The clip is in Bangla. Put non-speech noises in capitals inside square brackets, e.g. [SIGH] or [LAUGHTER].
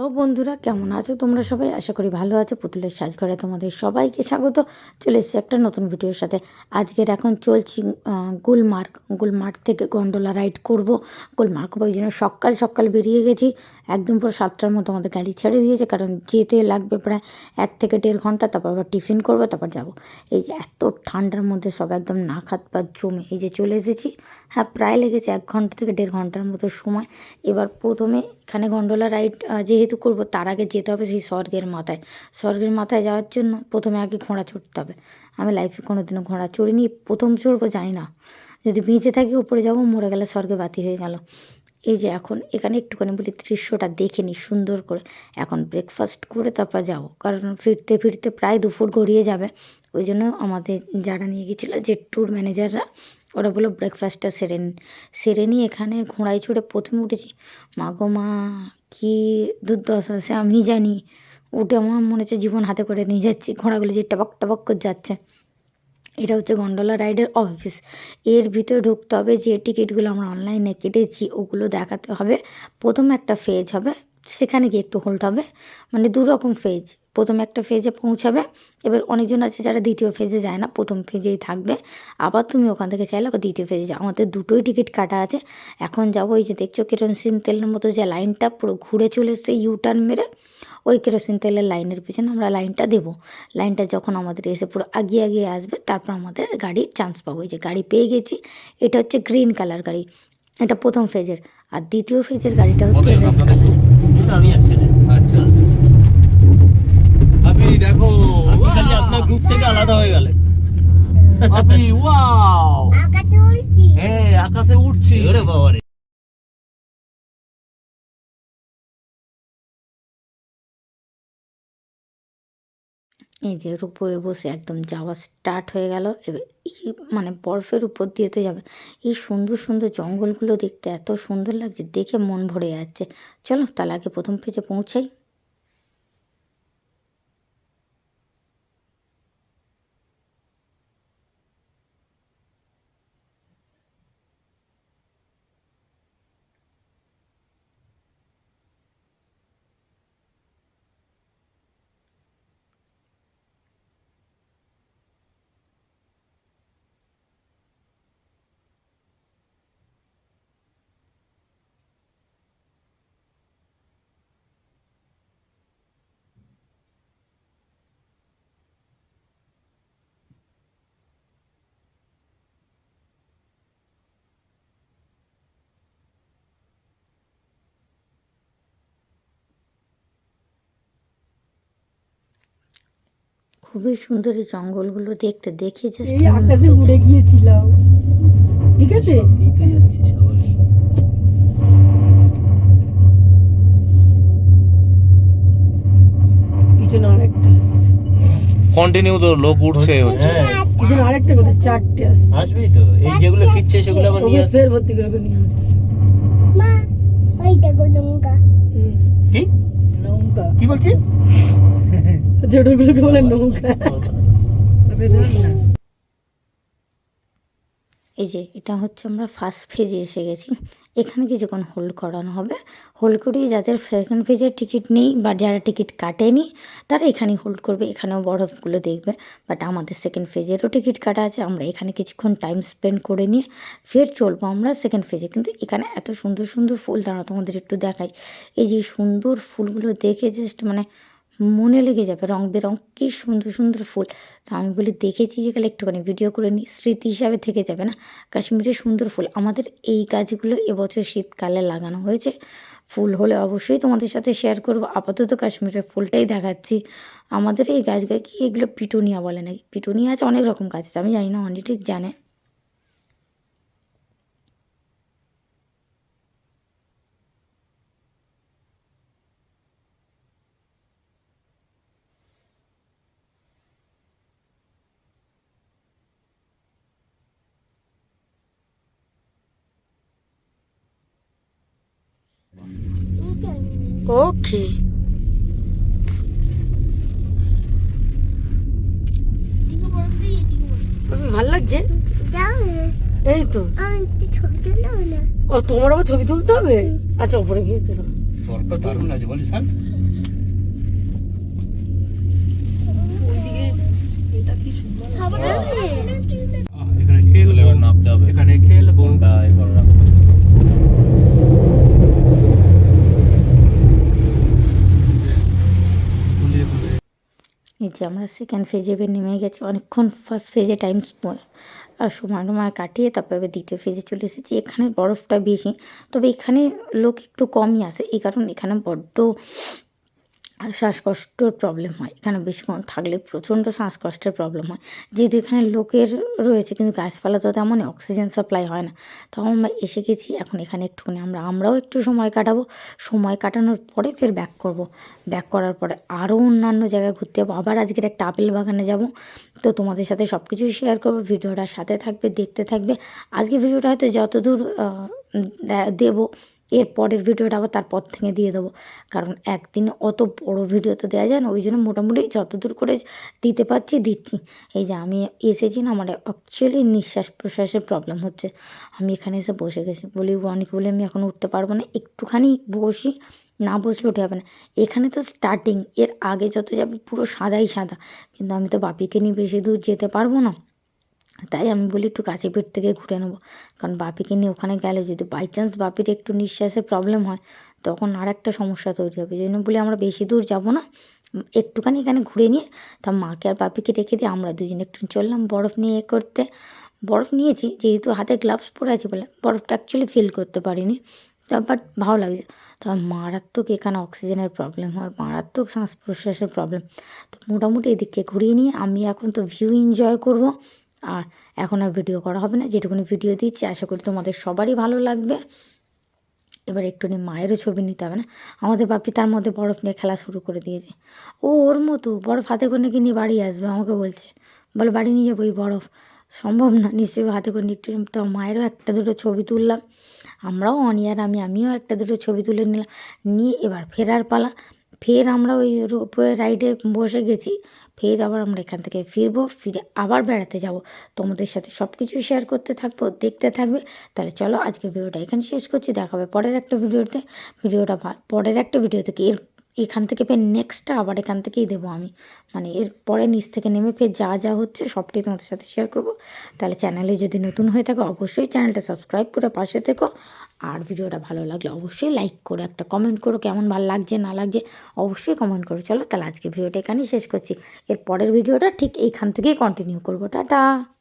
তো বন্ধুরা, কেমন আছো তোমরা সবাই? আশা করি ভালো আছো। পুতুলের সাজঘরে তোমাদের সবাইকে স্বাগত। চলে এসেছি একটা নতুন ভিডিওর সাথে। আজকের এখন চলছি গুলমার্গ। গুলমার্গ থেকে গন্ডোলা রাইড করব। গুলমার্গ ওই জন্য সকাল সকাল বেরিয়ে গেছি। একদম পুরো সাতটার মতো আমাদের গাড়ি ছেড়ে দিয়েছে, কারণ যেতে লাগবে প্রায় এক থেকে দেড় ঘণ্টা, তারপর আবার টিফিন করব, তারপর যাব। এই যে এত ঠান্ডার মধ্যে সব একদম নাক হাত পা জমে, এই যে চলে এসেছি। হ্যাঁ প্রায় লেগেছে এক ঘণ্টা থেকে দেড় ঘণ্টার মতো সময়। এবার প্রথমে এখানে গন্ডোলা রাইড যেহেতু করব, তার আগে যেতে হবে সেই স্বর্গের মাথায়। স্বর্গের মাথায় যাওয়ার জন্য প্রথমে আগে ঘোড়া চড়তে হবে। আমি লাইফে কোনো দিনও ঘোড়া চড়িনি, প্রথম চড়বো জানি না। যদি বেঁচে থাকি, উপরে যাব, মরে গেলে স্বর্গে বাতি হয়ে গেল। এই যে এখন এখানে একটুখানি বলি দৃশ্যটা দেখে নিই সুন্দর করে। এখন ব্রেকফাস্ট করে তারপর যাব। কারণ ফিরতে ফিরতে প্রায় দুপুর গড়িয়ে যাবে। ওই জন্য আমাদের যারা নিয়ে গেছিল যে ট্যুর ম্যানেজাররা ওরা বলল ব্রেকফাস্টটা সেরে নিন সেরে নিয়ে এখানে ঘোড়ায় চড়ে প্রথমে উঠেছি। মা গো মা, কী দুর্দশা সে আমি জানি। উঠে আমার মনে হচ্ছে জীবন হাতে করে নিয়ে যাচ্ছি। ঘোড়াগুলো যে টবক টবক করে যাচ্ছে। এটা হচ্ছে গন্ডোলা রাইডের অফিস এর ভিতরে ঢুকতে হবে যে টিকিটগুলো আমরা অনলাইনে কেটেছি, ওগুলো দেখাতে হবে। প্রথম একটা ফেজ হবে, সেখানে গিয়ে একটু হোল্ড হবে। মানে দু রকম ফেজ প্রথম একটা ফেজে পৌঁছাবে। এবার অনেকজন আছে যারা দ্বিতীয় ফেজে যায় না প্রথম ফেজেই থাকবে। আবার তুমি ওখান থেকে চাইলে আবার দ্বিতীয় ফেজে যাও। আমাদের দুটোই টিকিট কাটা আছে। এখন যাব ওই যে দেখছ কেরোসিন তেলের মতো যে লাইনটা পুরো ঘুরে চলে এসছে ইউ টার্ন মেরে ওই কেরোসিন তেলের লাইনের পিছনে আমরা লাইনটা দেবো। লাইনটা যখন আমাদের এসে পুরো আগিয়ে আগিয়ে আসবে তারপর আমাদের গাড়ির চান্স পাবো। এই যে গাড়ি পেয়ে গেছি এটা হচ্ছে গ্রিন কালার গাড়ি। এটা প্রথম ফেজের আর দ্বিতীয় ফেজের গাড়িটা হচ্ছে রেড কালার কিন্তু আমি আর ছেলে আচ্ছা আপনি দেখো খালি আপনার গ্রুপ থেকে আলাদা হয়ে গেলেন আপনি ওয়াও আকাশে হ্যাঁ আকাশে উঠছি ওরে বাবা এই যে রূপয়ে বসে একদম যাওয়া স্টার্ট হয়ে গেল এবার এই মানে বরফের উপর দিয়েতে যাবে। এই সুন্দর সুন্দর জঙ্গলগুলো দেখতে এত সুন্দর লাগছে দেখে মন ভরে যাচ্ছে। চলো তাহলে আগে প্রথম পেজে পৌঁছাই। খুবই সুন্দর এই জঙ্গলগুলো দেখতে দেখে জাস্ট এই আকাশে উড়ে গিয়েছিলাম। ঠিক আছে? নিতে যাচ্ছি পিছনে আরেকটা কন্টিনিউ তো লোক উঠছে হ্যাঁ। পিছনে আরেকটা কথা চারটে আসছে আসবেই তো এই যেগুলো ফিরছে সেগুলো আবার নিয়ে আসছে ফের ভর্তি করে নিয়ে আসছে। মা ওই দেখো হুম, কি? নৌকা। কি বলছিস? [LAUGHS] বলে। এই যে, এটা হচ্ছে আমরা ফার্স্ট ফেজে এসে গেছি। এখানে কিছুক্ষণ হোল্ড করানো হবে। হোল্ড করিয়ে যাদের সেকেন্ড ফেজের টিকিট নেই বা যারা টিকিট কাটেনি, তারা এখানেই হোল্ড করবে। এখানেও বরফগুলো দেখবে। বাট আমাদের সেকেন্ড ফেজেরও টিকিট কাটা আছে। আমরা এখানে কিছুক্ষণ টাইম স্পেন্ড করে নিয়ে ফের চলবো আমরা সেকেন্ড ফেজে কিন্তু এখানে এত সুন্দর সুন্দর ফুল দাঁড়া তোমাদের একটু দেখাই। এই যে সুন্দর ফুলগুলো দেখে জাস্ট মানে মনে লেগে যাবে, রং বেরং কী সুন্দর সুন্দর ফুল। তা আমি বলি, দেখেছি গেলে একটুখানি ভিডিও করে নিই স্মৃতি হিসাবে থেকে যাবে না? কাশ্মীরের সুন্দর ফুল। আমাদের এই গাছগুলো এবছর শীতকালে লাগানো হয়েছে। ফুল হলে অবশ্যই তোমাদের সাথে শেয়ার করব। আপাতত কাশ্মীরের ফুলটাই দেখাচ্ছি। আমাদের এই গাছগুলো কি এগুলো পিটুনিয়া বলে নাকি? পিটুনিয়া আছে, অনেক রকম গাছ আমি জানি না অনেক ঠিক জানে। Okay. ভালো লাগছে? এই তো। ও তোমার আবার ছবি তুলতে হবে? আচ্ছা ওপরে গিয়ে তোলো। দারুণ আছে বলিস হ্যাঁ? এখানে খেলব। এখানে খেলব। যে আমরা সেকেন্ড ফেজে এবার নেমে গেছি। অনেকক্ষণ ফার্স্ট ফেজে টাইম সময় টময় কাটিয়ে তারপরে দ্বিতীয় ফেজে চলে এসেছি। এখানে বরফটা বেশি, তবে এখানে লোক একটু কমই আসে। এই কারণ এখানে বড্ড শ্বাসকষ্টর প্রবলেম হয়। এখানে বেশিক্ষণ থাকলে প্রচণ্ড শ্বাসকষ্টের প্রবলেম হয়। যেহেতু এখানে লোকের রয়েছে, কিন্তু গাছপালা তো তেমন অক্সিজেন সাপ্লাই হয় না। তখন আমরা এসে গেছি, এখন এখানে একটুখানি আমরা, আমরাও একটু সময় কাটাবো। সময় কাটানোর পরে ফের ব্যাক করব। ব্যাক করার পরে আরও অন্যান্য জায়গায় ঘুরতে যাব। আবার আজকের একটা আপেল বাগানে যাব। তো তোমাদের সাথে সব কিছুই শেয়ার করব। ভিডিওটার সাথে থাকবে, দেখতে থাকবে। আজকে ভিডিওটা হয়তো যতদূর দেবো এর পরের ভিডিওটা আবার তারপর থেকে দিয়ে দেবো। কারণ একদিনে অত বড় ভিডিও তো দেওয়া যায় না, ওই জন্য মোটামুটি যতদূর করে দিতে পারছি দিচ্ছি। এই যে আমি এসেছি না, আমার অ্যাকচুয়ালি নিঃশ্বাস প্রশ্বাসের প্রবলেম হচ্ছে। আমি এখানে এসে বসে গেছি। বলি অনেক বলে, আমি এখন উঠতে পারব না। একটুখানি বসি, না বসলে উঠে যাবে না। এখানে তো স্টার্টিং এর আগে যত যাবে পুরো সাদাই সাদা। কিন্তু আমি তো বাপিকে নিয়ে বেশি দূর যেতে পারব না। তাই আমি বলি একটু কাছে পিঠ থেকে ঘুরে নেব। কারণ বাপিকে নিয়ে ওখানে গেলে যদি বাই চান্স বাপির একটু নিঃশ্বাসের প্রবলেম হয়, তখন আর একটা সমস্যা তৈরি হবে। জন্য বলি আমরা বেশি দূর যাব না, একটুখানি এখানে ঘুরে নিয়ে, তা মাকে আর বাপিকে রেখে দিয়ে আমরা দুজনে একটু চললাম বরফ নিয়ে এ করতে। বরফ নিয়েছি, যেহেতু হাতে গ্লাভস পরে আছি বলে বরফটা অ্যাকচুয়ালি ফিল করতে পারিনি, তা বাট ভালো লাগছে। তবে মারাত্মক এখানে অক্সিজেনের প্রবলেম হয়, মারাত্মক শ্বাস প্রশ্বাসের প্রবলেম তো মোটামুটি এদিকে ঘুরিয়ে নিয়ে আমি এখন তো ভিউ এনজয় করব। আর এখন আর ভিডিও করা হবে না, যেটুকুনি ভিডিও দিচ্ছি, আশা করি তোমাদের সবারই ভালো লাগবে। এবার একটুখানি মায়েরও ছবি নিতে হবে না। আমাদের বাপি তার মধ্যে বরফ নিয়ে খেলা শুরু করে দিয়েছে। ও ওর মতো বরফ হাতে করে নাকি নিয়ে বাড়ি আসবে? আমাকে বলছে। বলে, বাড়ি নিয়ে যাব এই বরফ। সম্ভব না, নিশ্চয়ই হাতে করে একটু তো মায়েরও একটা দুটো ছবি তুললাম। আমরাও অনিয়ার আমি, আমিও একটা দুটো ছবি তুলে নিলাম। নিয়ে এবার ফেরার পালা। ফের আমরা ওই রোপওয়ে রাইডে বসে গেছি। ফের আবার আমরা এখান থেকে ফিরবো, ফিরে আবার বেড়াতে যাব। তোমাদের সাথে সব কিছু শেয়ার করতে থাকব, দেখতে থাকবে। তাহলে চলো আজকে ভিডিওটা এখানে শেষ করছি। দেখাবে পরের একটা ভিডিওতে। ভিডিওটা পরের একটা ভিডিও থেকে এর এখান থেকে ফের নেক্সটটা আবার এখান থেকেই দেবো আমি। মানে এর পরে নিচ থেকে নেমে ফের যা যা হচ্ছে সবটাই তোমাদের সাথে শেয়ার করব। তাহলে চ্যানেলে যদি নতুন হয়ে থাকো, অবশ্যই চ্যানেলটা সাবস্ক্রাইব করে পাশে থেকো। আর ভিডিওটা ভালো লাগলে অবশ্যই লাইক করো, একটা কমেন্ট করো কেমন ভালো লাগছে, না লাগছে, অবশ্যই কমেন্ট করো। চলো, তাহলে আজকে ভিডিওটা এখানেই শেষ করছি। এর পরের ভিডিওটা ঠিক এইখান থেকেই কন্টিনিউ করব। টাটা!